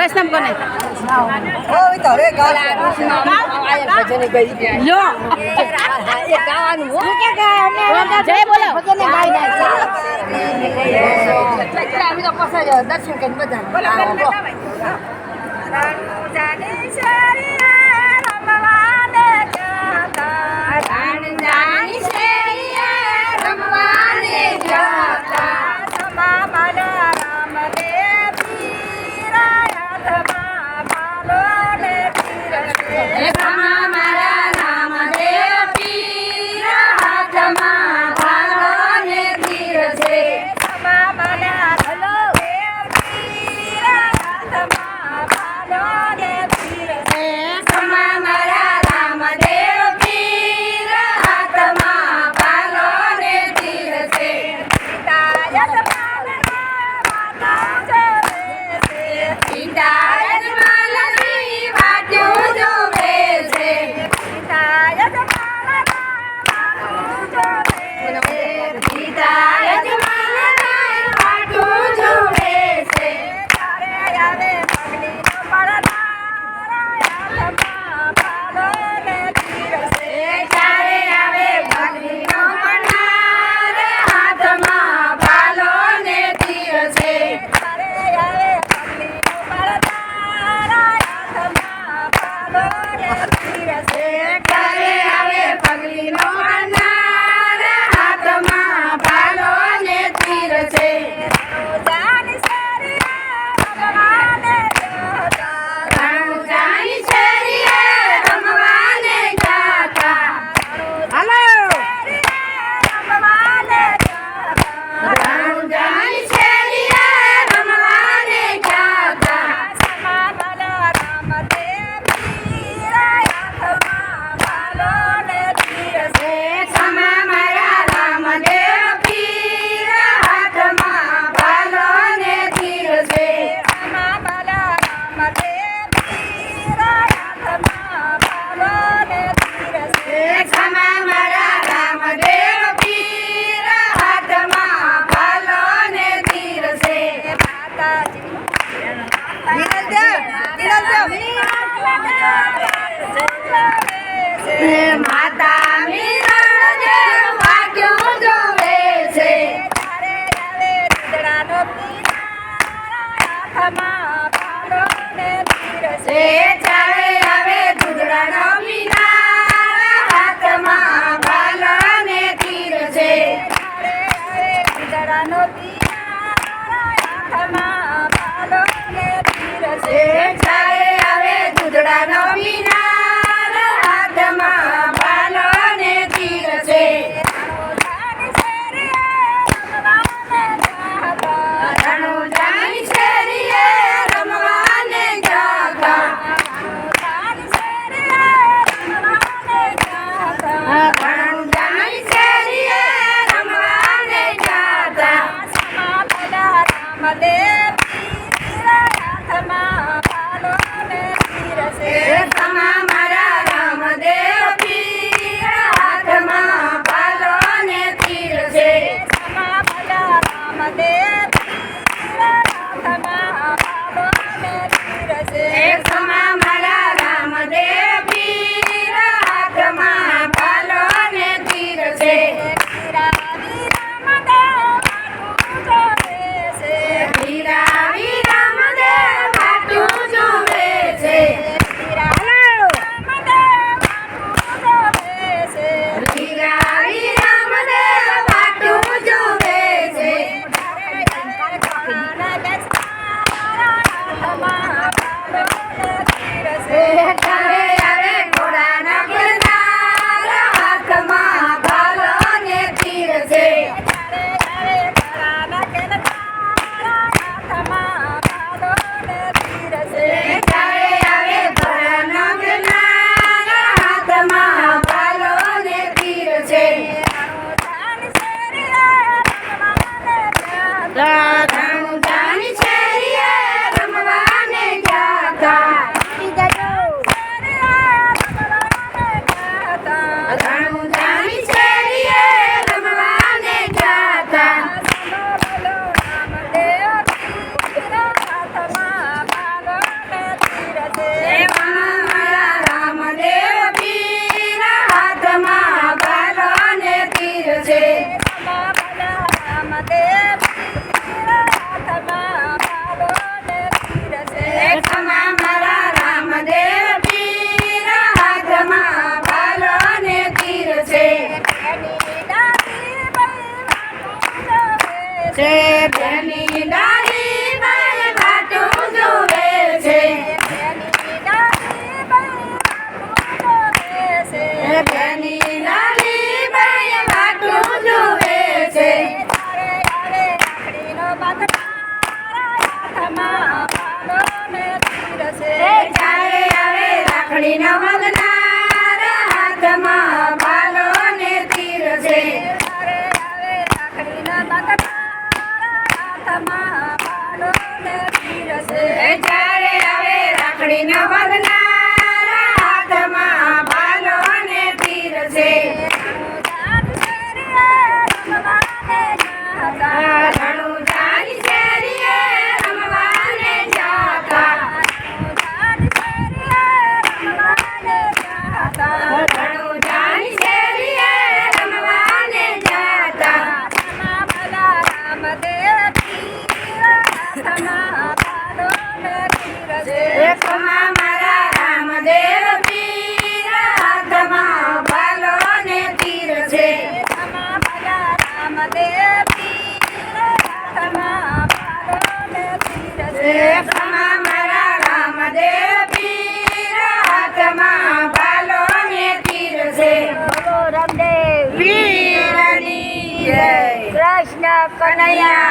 પ્રશ્ન કોને લો જય બોલો દર્શન કરી બધા Cristiano Pino. 様 છે તેની ડાળી પર ઘાટું જોવે છે તેની ડાળી પર ઘાટું જોવે છે રાખડીનો મગના 可呀